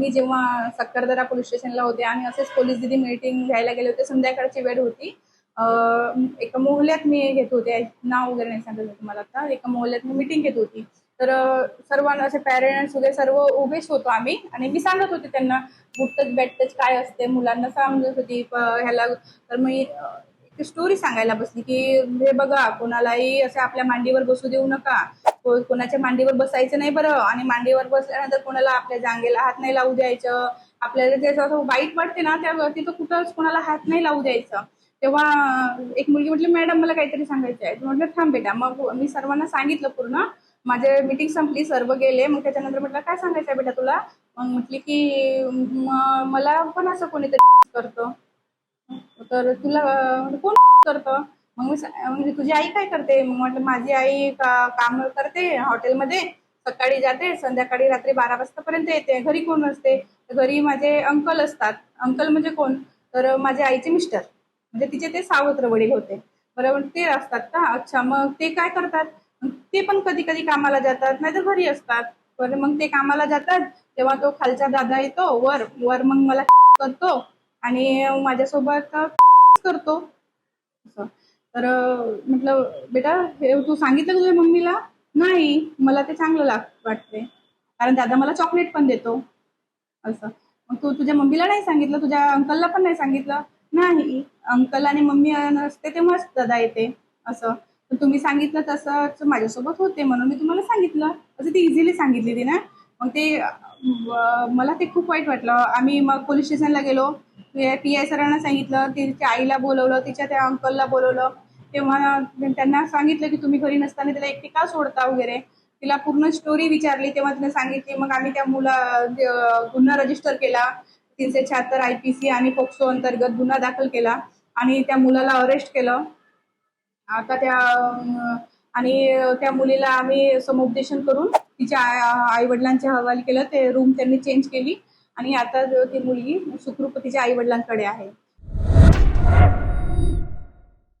मी जेव्हा सक्करदरा पोलीस स्टेशनला होते आणि असेच पोलीस दिदी मीटिंग घ्यायला गेले होते संध्याकाळची वेळ होती. एका मोहल्यात मी घेत होते. नाव वगैरे नाही सांगत तुम्हाला आता. एका मोहल्यात मी मीटिंग घेत होती. तर सर्वांना असे पॅरेंट्स वगैरे सर्व उभेच होतो आम्ही आणि मी सांगत होते त्यांना गुड टच बॅड टच काय असते? मुलांना समजत होती ह्याला तर मी स्टोरी सांगायला बसली की हे बघा कोणालाही असं आपल्या मांडीवर बसू देऊ नका. कोणाच्या मांडीवर बसायचं नाही बरं. आणि मांडीवर बसल्यानंतर कोणाला आपल्या जांगेला हात नाही लावू द्यायचं. आपल्याला जे असं वाईट वाटते ना त्या तिथं कुठंच कोणाला हात नाही लावू द्यायचं. तेव्हा एक मुलगी म्हटली मॅडम मला काहीतरी सांगायचं आहे. म्हटलं थांब बेटा मग मी सर्वांना सांगितलं पूर्ण. माझे मीटिंग संपली सर्व गेले. मग त्याच्यानंतर म्हटलं काय सांगायचं आहे बेटा तुला? मग म्हटली की मला पण असं कोणीतरी करतं. तर तुला कोण करतं? मग म्हणजे तुझी आई काय करते? मग म्हटलं माझी आई का काम करते हॉटेलमध्ये सकाळी जाते संध्याकाळी रात्री बारा वाजतापर्यंत येते घरी कोण असते? घरी माझे अंकल असतात. अंकल म्हणजे कोण? तर माझ्या आईचे मिस्टर. म्हणजे तिचे ते सावत्र वडील होते. बरोबर ते असतात का? अच्छा मग ते काय करतात? ते पण कधी कधी कामाला जातात नाही तर घरी असतात. बरं मग ते कामाला जातात तेव्हा तो खालचा दादा येतो वर वर मग मला करतो आणि माझ्यासोबत करतो. असं. तर म्हटलं बेटा हे तू सांगितलं का तुझ्या मम्मीला? नाही मला ते चांगलं लाग वाटते कारण दादा मला चॉकलेट पण देतो. असं. मग तू तुझ्या मम्मीला नाही सांगितलं? तुझ्या अंकलला पण नाही सांगितलं? नाही. अंकल आणि मम्मी नसते तेव्हाच दादा येते. असं. तर तुम्ही सांगितलं तसंच माझ्यासोबत होते म्हणून मी तुम्हाला सांगितलं. असं ती इझिली सांगितली ती ना. मग ते मला ते खूप वाईट वाटलं. आम्ही मग पोलीस स्टेशनला गेलो. पी आय सरांना सांगितलं तिच्या आईला बोलवलं तिच्या त्या अंकलला बोलवलं. तेव्हा त्यांना सांगितलं की तुम्ही घरी नसताना तिला एकटी का सोडता वगैरे. तिला पूर्ण स्टोरी विचारली तेव्हा तिने सांगितली मग आम्ही त्या मुला गुन्हा रजिस्टर केला. तीनशे शहात्तर आय पी सी आणि पोक्सो अंतर्गत गुन्हा दाखल केला आणि त्या मुलाला अरेस्ट केलं. आता त्या आणि त्या मुलीला आम्ही समुपदेशन करून तिच्या आई वडिलांच्या हवाल केलं. ते रूम त्यांनी चेंज केली. आणि आता ती मुलगी सुखरूप तिच्या आई वडिलांकडे आहे.